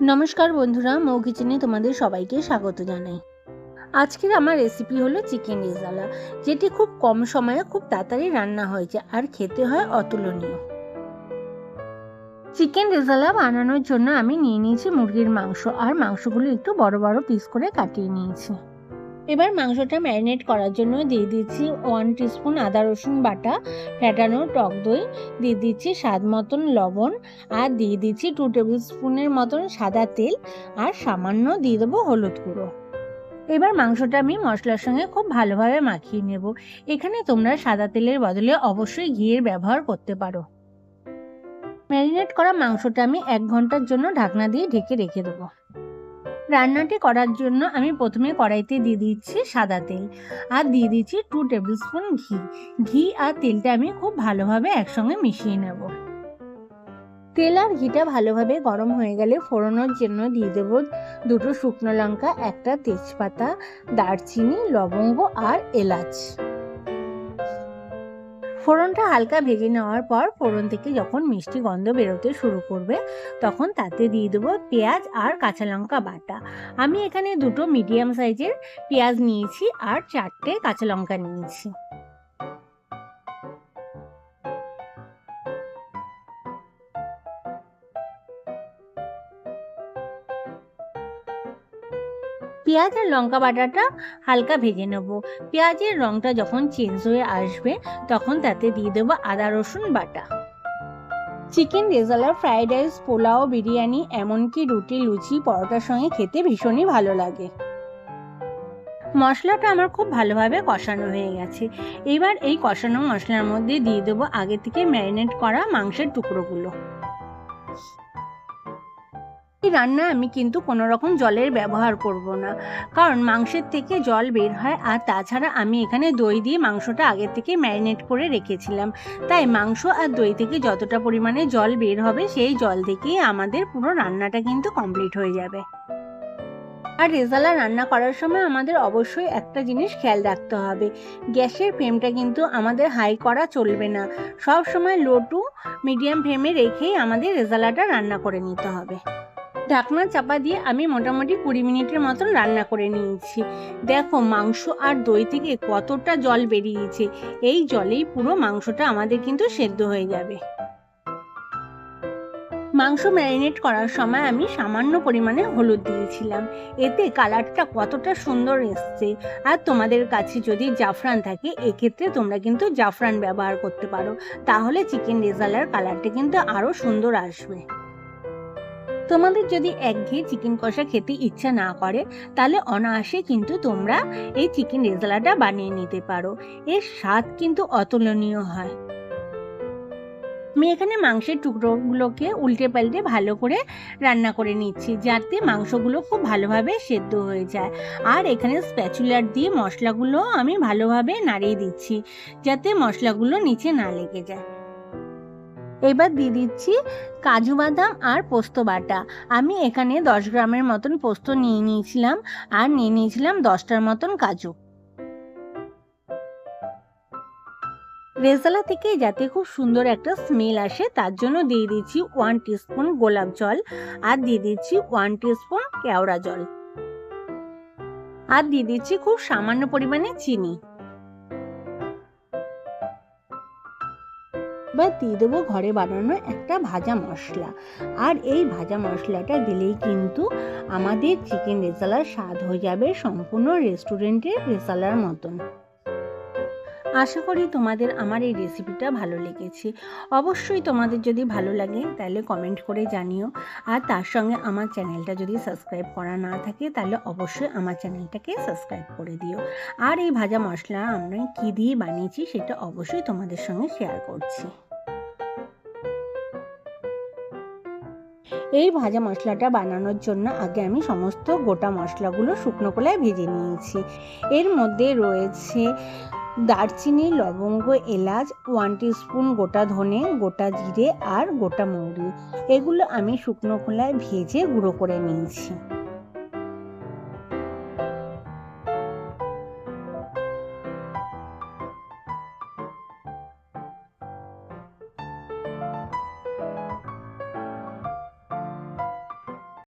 নমস্কার বন্ধুরা, মৌ কিচেনে তোমাদের সবাইকে স্বাগত জানাই। আজকের আমার রেসিপি হলো চিকেন রেজালা যেটি খুব কম সময়ে খুব তাড়াতাড়ি রান্না হয়েছে আর খেতে হয় অতুলনীয়। চিকেন রেজালা বানানোর জন্য আমি নিয়ে নিয়েছি মুরগির মাংস, আর মাংসগুলো একটু বড় বড় পিস করে কাটিয়ে নিয়েছি। এবার মাংসটা ম্যারিনেট করার জন্য দিয়ে দিচ্ছি ওয়ান টিস্পুন আদা রসুন বাটা ফ্যাটানো টক দই, দিয়ে দিচ্ছি স্বাদ মতন লবণ, আর দিয়ে দিচ্ছি টু টেবিল স্পুনের মতন সাদা তেল, আর সামান্য দিয়ে দেবো হলুদ গুঁড়ো। এবার মাংসটা আমি মশলার সঙ্গে খুব ভালোভাবে মাখিয়ে নেব। এখানে তোমরা সাদা তেলের বদলে অবশ্যই ঘিয়ের ব্যবহার করতে পারো। ম্যারিনেট করা মাংসটা আমি এক ঘণ্টার জন্য ঢাকনা দিয়ে ঢেকে রেখে দেবো। রান্নাটি করার জন্য আমি প্রথমে কড়াইতে দিয়ে দিচ্ছি সাদা তেল আর দিয়ে দিচ্ছি টু টেবিল স্পুন ঘি। ঘি আর তেলটা আমি খুব ভালোভাবে একসঙ্গে মিশিয়ে নেব। তেল আর ঘিটা ভালোভাবে গরম হয়ে গেলে ফোড়নোর জন্য দিয়ে দেব দুটো শুকনো লঙ্কা, একটা তেজপাতা, দারচিনি, লবঙ্গ আর এলাচ। ফোড়নটা হালকা ভেজে নেওয়ার পর ফোড়ন থেকে যখন মিষ্টি গন্ধ বেরোতে শুরু করবে, তখন তাতে দিয়ে দেবো পেঁয়াজ আর কাঁচা লঙ্কা বাটা। আমি এখানে দুটো মিডিয়াম সাইজের পেঁয়াজ নিয়েছি আর চারটে কাঁচা লঙ্কা নিয়েছি। পেঁয়াজ আর লঙ্কা বাটাটা হালকা ভেজে নেব। পেঁয়াজের রঙটা যখন চেঞ্জ হয়ে আসবে, তখন তাতে দিয়ে দেবো আদা, রসুন বাটা। Chicken rezala fried rice pulao, biryani, এমনকি রুটি, লুচি, পরোটার সঙ্গে খেতে ভীষণই ভালো লাগে। মশলাটা আমার খুব ভালোভাবে কষানো হয়ে গেছে। এবার এই কষানো মশলার মধ্যে দিয়ে দেবো আগে থেকে ম্যারিনেট করা মাংসের টুকরোগুলো। রান্না আমি কিন্তু কোনো রকম জলের ব্যবহার করব না। কারণ মাংসের থেকে জল বের হয় আর তাছাড়া আমি এখানে দই দিয়ে মাংসটা আগে থেকে ম্যারিনেট করে রেখেছিলাম। তাই মাংস আর দই থেকে যতটা পরিমাণে জল বের হবে সেই জল থেকেই আমাদের পুরো রান্নাটা কিন্তু কমপ্লিট হয়ে যাবে। আর রেজালা রান্না করার সময় আমাদের অবশ্যই একটা জিনিস খেয়াল রাখতে হবে। গ্যাসের ফ্লেমটা কিন্তু আমাদের হাই করা চলবে না। সব সময় লো টু মিডিয়াম ফ্লেমে রেখেই আমাদের রেজালাটা রান্না করে নিতে হবে। ঢাকনা চাপা দিয়ে আমি মোটামুটি কুড়ি মিনিটের মতন রান্না করে নিয়েছি। দেখো, মাংস আর দই থেকে কতটা জল বেরিয়েছে, এই জলেই পুরো মাংসটা আমাদের কিন্তু সেদ্ধ হয়ে যাবে। মাংস ম্যারিনেট করার সময় আমি সামান্য পরিমাণে হলুদ দিয়েছিলাম। এতে কালারটা কতটা সুন্দর এসছে। আর তোমাদের কাছে যদি জাফরান থাকে, এক্ষেত্রে তোমরা কিন্তু জাফরান ব্যবহার করতে পারো। তাহলে চিকেন রেজালার কালারটা কিন্তু আরও সুন্দর আসবে। তোমাদের যদি একঘেয়ে চিকেন কষা খেতে ইচ্ছা না করে, তাহলে অনায়াসে কিন্তু তোমরা এই চিকেন রেজালাটা বানিয়ে নিতে পারো। এর স্বাদ কিন্তু অতুলনীয় হয়। আমি এখানে মাংসের টুকরোগুলোকে উল্টে পাল্টে ভালো করে রান্না করে নিচ্ছি, যাতে মাংসগুলো খুব ভালোভাবে সেদ্ধ হয়ে যায়। আর এখানে স্প্যাচুলার দিয়ে মশলাগুলো আমি ভালোভাবে নাড়িয়ে দিচ্ছি, যাতে মশলাগুলো নিচে না লেগে যায়। এবার দিয়ে দিচ্ছি কাজু বাদাম আর পোস্ত বাটা। আমি এখানে দশ গ্রামের মতন পোস্ত নিয়ে নিয়েছিলাম আর নিয়ে নিয়েছিলাম দশটার মতন কাজু। রেজালা থেকে যাতে খুব সুন্দর একটা স্মেল আসে, তার জন্য দিয়ে দিচ্ছি ওয়ান টিস্পুন গোলাপ জল আর দিয়ে দিচ্ছি ওয়ান টিস্পুন কেওড়া জল। আর দিয়ে দিচ্ছি খুব সামান্য পরিমাণে চিনি। এবার দিয়ে দেবো ঘরে বানানো একটা ভাজা মশলা। আর এই ভাজা মশলাটা দিলেই কিন্তু আমাদের চিকেন রেজালার স্বাদ হয়ে যাবে সম্পূর্ণ রেস্টুরেন্টের রেসালার মতন। আশা করি তোমাদের আমার এই রেসিপিটা ভালো লেগেছে। অবশ্যই তোমাদের যদি ভালো লাগে, তাহলে কমেন্ট করে জানিও। আর তার সঙ্গে আমার চ্যানেলটা যদি সাবস্ক্রাইব করা না থাকে, তাহলে অবশ্যই আমার চ্যানেলটাকে সাবস্ক্রাইব করে দিও। আর এই ভাজা মশলা আমরা কী দিয়ে বানিয়েছি, সেটা অবশ্যই তোমাদের সঙ্গে শেয়ার করছি। এই ভাজা মশলাটা বানানোর জন্য আগে আমি সমস্ত গোটা মশলাগুলো শুকনো কলায় ভেজে নিয়েছি। এর মধ্যে রয়েছে দারচিনি, লবঙ্গ, এলাচ ওয়ান স্পুন গোটা ধনে, গোটা জিরে আর গোটা মৌরি। এগুলো আমি শুকনো খোলায় ভেজে গুঁড়ো করে নিয়েছি।